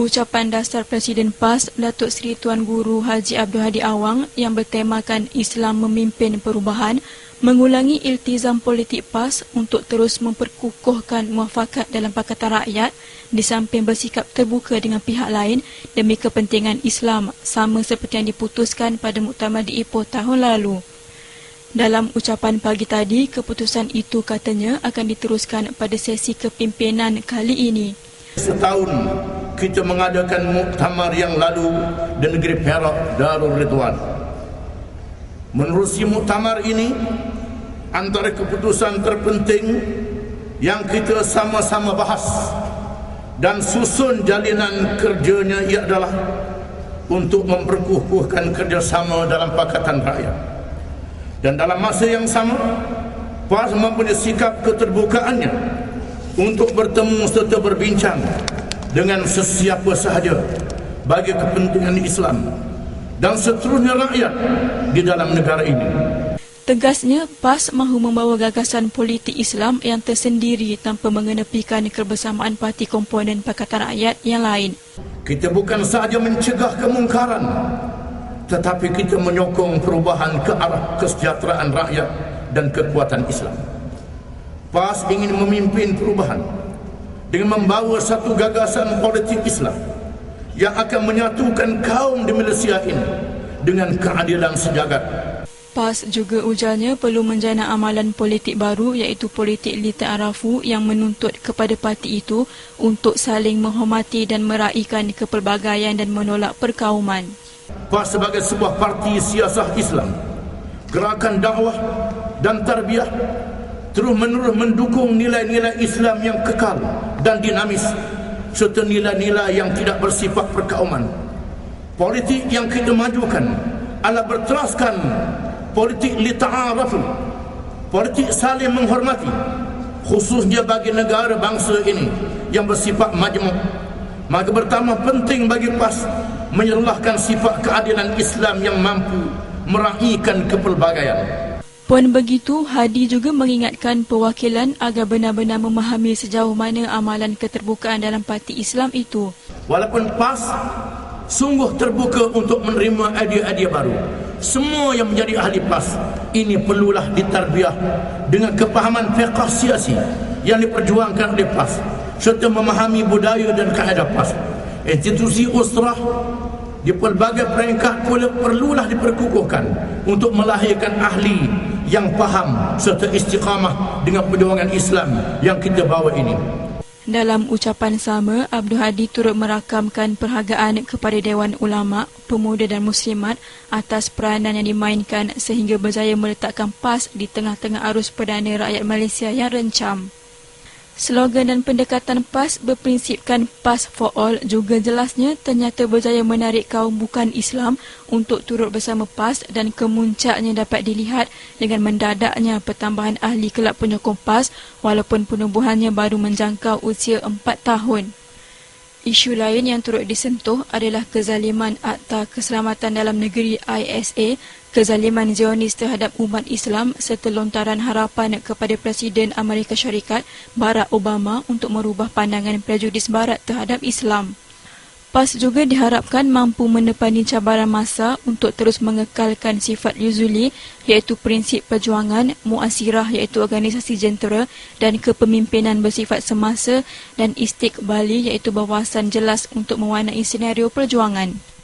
Ucapan dasar Presiden PAS Datuk Seri Tuan Guru Haji Abdul Hadi Awang yang bertemakan Islam memimpin perubahan mengulangi iltizam politik PAS untuk terus memperkukuhkan muafakat dalam Pakatan Rakyat di samping bersikap terbuka dengan pihak lain demi kepentingan Islam sama seperti yang diputuskan pada muktamar di Ipoh tahun lalu. Dalam ucapan pagi tadi, keputusan itu katanya akan diteruskan pada sesi kepimpinan kali ini. Setahun kita mengadakan muktamar yang lalu di negeri Perak Darul Ridwan. Menerusi muktamar ini antara keputusan terpenting yang kita sama-sama bahas dan susun jalinan kerjanya ia adalah untuk memperkukuhkan kerjasama dalam Pakatan Rakyat. Dan dalam masa yang sama, PAS mempunyai sikap keterbukaannya untuk bertemu serta berbincang dengan sesiapa sahaja bagi kepentingan Islam dan seterusnya rakyat di dalam negara ini. Tegasnya, PAS mahu membawa gagasan politik Islam yang tersendiri tanpa mengenepikan kebersamaan parti komponen Pakatan Rakyat yang lain. Kita bukan sahaja mencegah kemungkaran, tetapi kita menyokong perubahan ke arah kesejahteraan rakyat dan kekuatan Islam. PAS ingin memimpin perubahan dengan membawa satu gagasan politik Islam yang akan menyatukan kaum di Malaysia ini dengan keadilan sejagat. PAS juga ujarnya perlu menjana amalan politik baru iaitu politik Lita Arafu yang menuntut kepada parti itu untuk saling menghormati dan meraihkan kepelbagaian dan menolak perkauman. PAS sebagai sebuah parti siasah Islam, gerakan dakwah dan tarbiyah terus menerus mendukung nilai-nilai Islam yang kekal dan dinamis serta nilai-nilai yang tidak bersifat perkauman. Politik yang kita majukan adalah berteraskan politik li ta'arafu. Politik saling menghormati khususnya bagi negara bangsa ini yang bersifat majmuk. Maka bertambah penting bagi PAS menyerlahkan sifat keadilan Islam yang mampu meraihkan kepelbagaian. Puan begitu, Hadi juga mengingatkan perwakilan agar benar-benar memahami sejauh mana amalan keterbukaan dalam parti Islam itu. Walaupun PAS sungguh terbuka untuk menerima idea-idea baru. Semua yang menjadi ahli PAS ini perlulah ditarbiah dengan kepahaman fiqh siasi yang diperjuangkan oleh PAS serta memahami budaya dan kaedah PAS. Institusi usrah di pelbagai peringkat pula perlulah diperkukuhkan untuk melahirkan ahli yang faham serta istiqamah dengan perjuangan Islam yang kita bawa ini. Dalam ucapan sama, Abdul Hadi turut merakamkan perhargaan kepada Dewan Ulama, Pemuda dan Muslimat atas peranan yang dimainkan sehingga berjaya meletakkan PAS di tengah-tengah arus perdana rakyat Malaysia yang rencam. Slogan dan pendekatan PAS berprinsipkan PAS for all juga jelasnya ternyata berjaya menarik kaum bukan Islam untuk turut bersama PAS dan kemuncaknya dapat dilihat dengan mendadaknya pertambahan ahli kelab penyokong PAS walaupun penubuhannya baru menjangkau usia 4 tahun. Isu lain yang turut disentuh adalah kezaliman Akta Keselamatan Dalam Negeri ISA, kezaliman Zionis terhadap umat Islam serta lontaran harapan kepada Presiden Amerika Syarikat Barack Obama untuk merubah pandangan prejudis Barat terhadap Islam. PAS juga diharapkan mampu menepani cabaran masa untuk terus mengekalkan sifat Yuzuli iaitu prinsip perjuangan, muasirah iaitu organisasi jentera dan kepemimpinan bersifat semasa dan istiqbali iaitu bawasan jelas untuk mewarnai senario perjuangan.